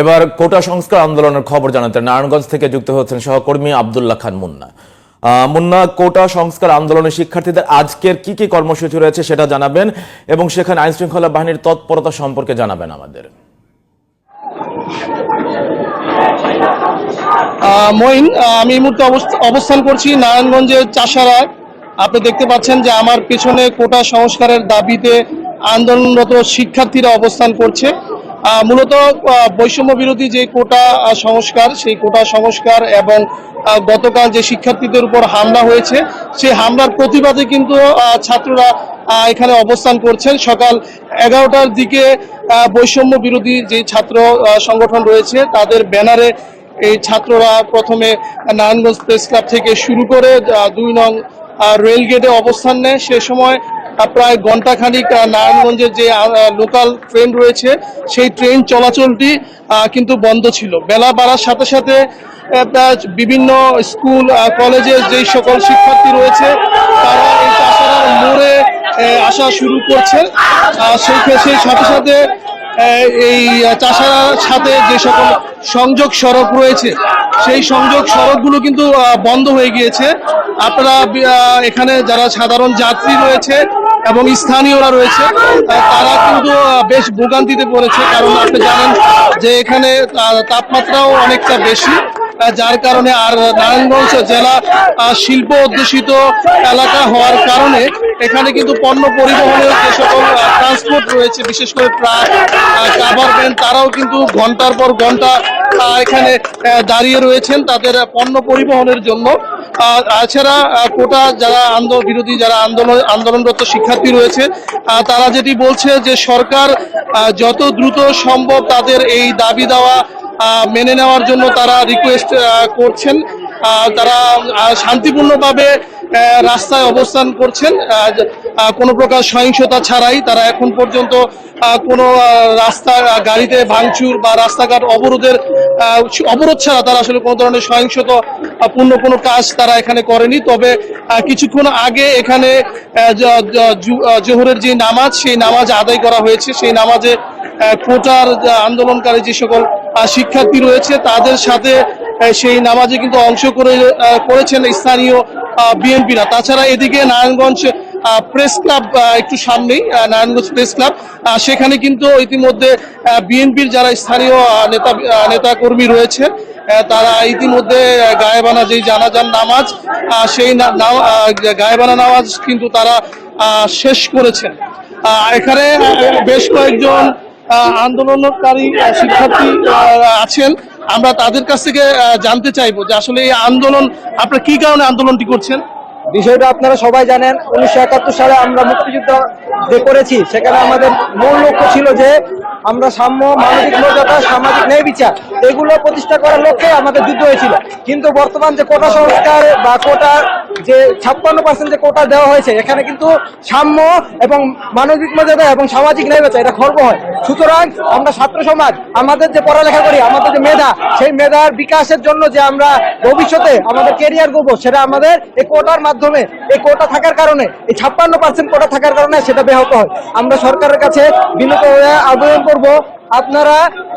এবার কোটা সংস্কার আন্দোলনের খবর জানাতে নারায়ণগঞ্জ থেকে যুক্ত হচ্ছেন সহকর্মী আব্দুল্লাহ খান মুন্না। মুন্না কোটা সংস্কার আন্দোলনের শিক্ষার্থীদের আজকের কি কি কর্মসূচি রয়েছে সেটা জানাবেন এবং সেখানে আইন শৃঙ্খলা বাহিনীর তৎপরতা সম্পর্কে জানাবেন আমাদের। আহ, আমি এই মুহূর্তে অবস্থ- অবস্থান করছি নারায়ণগঞ্জের চাষারায়। আপনি দেখতে পাচ্ছেন যে আমার পেছনে কোটা সংস্কারের দাবিতে আন্দোলনরত শিক্ষার্থীরা অবস্থান করছে। মূলত বৈষম্য বিরোধী যে কোটা সংস্কার সেই কোটা সংস্কার এবং গতকাল যে শিক্ষার্থীদের উপর হামলা হয়েছে সেই হামলার প্রতিবাদে কিন্তু ছাত্ররা এখানে অবস্থান করছেন। সকাল এগারোটার দিকে বৈষম্য বিরোধী যে ছাত্র সংগঠন রয়েছে তাদের ব্যানারে এই ছাত্ররা প্রথমে নারায়ণগঞ্জ প্রেস ক্লাব থেকে শুরু করে দুই নং আহ, রেল গেটে অবস্থান নেয়। সে সময় প্রায় ঘন্টাখানিক নারায়ণগঞ্জের যে লোকাল ট্রেন রয়েছে, সেই ট্রেন চলাচলটি কিন্তু বন্ধ ছিল। বেলা বাড়ার সাথে সাথে বিভিন্ন স্কুল কলেজের যে সকল শিক্ষার্থী রয়েছে, তারা এই চাষারার মোড়ে আসা শুরু করছে। সেই সেই সাথে সাথে এই চাষারার সাথে যে সকল সংযোগ সড়ক রয়েছে, সেই সংযোগ সড়কগুলো কিন্তু বন্ধ হয়ে গিয়েছে। আপনারা এখানে যারা সাধারণ যাত্রী রয়েছে এবং স্থানীয়রা রয়েছে তারা কিন্তু বেশ ভোগান্তিতে পড়েছে, কারণ আপনি জানেন যে এখানে তাপমাত্রাও অনেকটা বেশি যার কারণে আর নারায়ণগঞ্জ জেলা শিল্প অধ্যুষিত এলাকা হওয়ার কারণে এখানে কিন্তু পণ্য পরিবহনের যে সকল ট্রান্সপোর্ট রয়েছে, বিশেষ করে ট্রাক কাভার ভ্যান তারাও কিন্তু ঘণ্টার পর ঘণ্টা এখানে দাঁড়িয়ে রয়েছেন তাদের পণ্য পরিবহনের জন্য। এছাড়া কোটা যারা আন্দোলন বিরোধী যারা আন্দোলন, আন্দোলনরত শিক্ষার্থী রয়েছে তারা যেটি বলছে যে সরকার যত দ্রুত সম্ভব তাদের এই দাবি দেওয়া মেনে নেওয়ার জন্য তারা রিকোয়েস্ট করছেন। তারা শান্তিপূর্ণভাবে রাস্তায় অবস্থান করছেন। কোনো প্রকার সহিংসতা ছাড়াই তারা এখন পর্যন্ত কোনো রাস্তা গাড়িতে ভাঙচুর বা রাস্তাঘাট অবরোধের অবরোধ ছাড়া তারা আসলে কোনো ধরনের সহিংসতা পূর্ণ কোনো কাজ তারা এখানে করেনি। তবে কিছুক্ষণ আগে এখানে জোহরের যে নামাজ, সেই নামাজ আদায় করা হয়েছে। সেই নামাজে কোটার আন্দোলনকারী যে সকল শিক্ষার্থী রয়েছে, তাদের সাথে সেই নামাজে কিন্তু অংশ করে করেছেন স্থানীয় বিএনপিরা। তাছাড়া এদিকে নারায়ণগঞ্জ প্রেস ক্লাব একটু সামনেই নারায়ণগঞ্জ প্রেস ক্লাব সেখানে কিন্তু ইতিমধ্যে বিএনপির যারা স্থানীয় নেতা নেতা কর্মী রয়েছে তারা ইতিমধ্যে গায়েবানা যেই জানাজান নামাজ সেই গায়েবানা নামাজ কিন্তু তারা শেষ করেছেন। এখানে বেশ কয়েকজন আন্দোলনকারী শিক্ষার্থী আছেন। আমরা তাদের কাছ থেকে জানতে চাইব যে আসলে এই আন্দোলন, আপনারা কি কারণে আন্দোলনটি করছেন? বিষয়টা আপনারা সবাই জানেন, উনিশশো একাত্তর সালে আমরা মুক্তিযুদ্ধ যে করেছি, সেখানে আমাদের মূল লক্ষ্য ছিল যে আমরা সাম্য, মানবিক মর্যাদা, সামাজিক ন্যায় বিচার, এগুলো প্রতিষ্ঠা করার লক্ষ্যে আমাদের যুদ্ধ হয়েছিল। কিন্তু বর্তমান যে কোটা সংস্কার বা কোটা যে ছাপ্পান্ন পার্সেন্ট যে কোটা দেওয়া হয়েছে, এখানে কিন্তু সাম্য এবং মানবিক মর্যাদা এবং সামাজিক ন্যায় বিচার, এটা খর্ব হয়। সুতরাং আমরা ছাত্র সমাজ, আমাদের যে পড়ালেখা করি, আমাদের যে মেধা, সেই মেধার বিকাশের জন্য যে আমরা ভবিষ্যতে আমাদের কেরিয়ার করব সেটা আমাদের এই কোটার মাধ্যমে, এই কোটা থাকার কারণে, এই ছাপ্পান্ন পার্সেন্ট কোটা থাকার কারণে সেটা ব্যাহত হয়। আমরা সরকারের কাছে বিনীত হয়ে আবেদন করব। আপনারা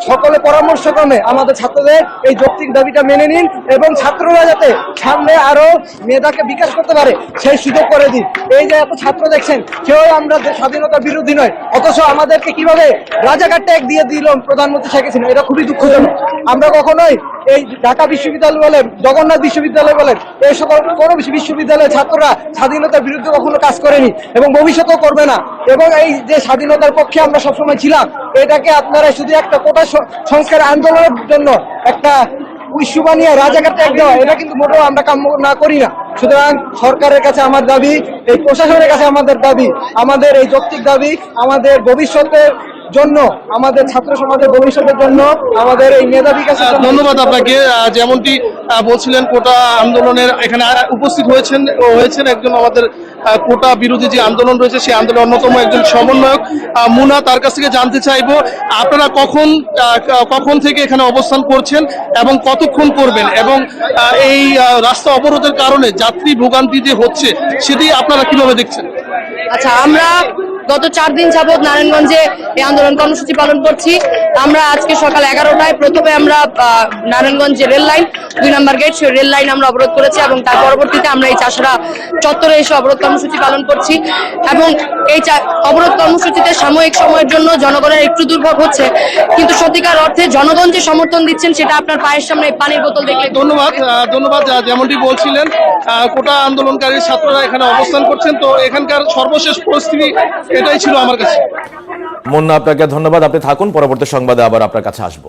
সকলে পরামর্শ ক্রমে আমাদের ছাত্রদের এই যৌক্তিক দাবিটা মেনে নিন এবং ছাত্ররা যাতে সামনে আরও মেধাকে বিকাশ করতে পারে, সেই সুযোগ করে দিন। এই যে এত ছাত্র দেখছেন, কেউ আমরা স্বাধীনতার বিরোধী নয়, অথচ আমাদেরকে কীভাবে রাজাঘাট ট্যাগ দিয়ে দিল প্রধানমন্ত্রী শেখ হাসিনা, এটা খুবই দুঃখজনক। আমরা কখনোই এই ঢাকা বিশ্ববিদ্যালয় বলেন, জগন্নাথ বিশ্ববিদ্যালয় বলেন, এই সকল কোনো বিশ্ববিদ্যালয়ের ছাত্ররা স্বাধীনতার বিরুদ্ধে কখনো কাজ করেনি এবং ভবিষ্যতেও করবে না। এবং এই যে স্বাধীনতার পক্ষে আমরা সবসময় ছিলাম, এটাকে আপনারা শুধু একটা কোটা সংস্কার আন্দোলনের জন্য একটা ইস্যু বানিয়ে রাজাকার ট্যাগ দেওয়া, এটা কিন্তু মোটেও আমরা কাম না করি না। সুতরাং সরকারের কাছে আমার দাবি, এই প্রশাসনের কাছে আমাদের দাবি, আমাদের এই যৌক্তিক দাবি, আমাদের ভবিষ্যতের জন্য আমাদের ছাত্র সমাজের ভবিষ্যতের জন্য আমাদের এই মেধা বিকাশের জন্য। ধন্যবাদ আপনাকে। যেমনটি বলছিলেন কোটা আন্দোলনের এখানে উপস্থিত হয়েছেন হয়েছেন একজন আমাদের কোটা বিরোধী যে আন্দোলন রয়েছে সেই আন্দোলন অন্যতম একজন সমন্বয়ক। আহ, মুনা তার কাছ থেকে জানতে চাইব আপনারা কখন কখন থেকে এখানে অবস্থান করছেন এবং কতক্ষণ করবেন? এবং এই রাস্তা অবরোধের কারণে যাত্রী ভোগান্তি যে হচ্ছে সেটি আপনারা কীভাবে দেখছেন? আচ্ছা আমরা গত চার দিন যাবৎ নারায়ণগঞ্জে এই আন্দোলন কর্মসূচি পালন করছি। আমরা আজকে সকাল এগারোটায় প্রথমে আমরা নারায়ণগঞ্জে রেল লাইন, দুই নম্বর গেট, সেই রেল লাইন আমরা অবরোধ করেছি এবং তার পরবর্তীতে আমরা এই চাষরা চত্বরে এসে অবরোধ কর্মসূচি পালন করছি এবং এই অবরোধ কর্মসূচিতে সাময়িক সময়ের জন্য জনগণের একটু দুর্ভোগ হচ্ছে। কিন্তু সত্যিকার অর্থে জনগণ যে সমর্থন দিচ্ছেন সেটা আপনার পায়ের সামনে পানির বোতল দেখলে ধন্যবাদ ধন্যবাদ যেমনটি বলছিলেন কোটা আন্দোলনকারী ছাত্ররা এখানে অবস্থান করছেন। তো এখানকার সর্বশেষ পরিস্থিতি এটাই ছিল আমার কাছে। মন্না, আপনাকে ধন্যবাদ। আপনি থাকুন, পরবর্তী সংবাদে আবার আপনার কাছে আসব।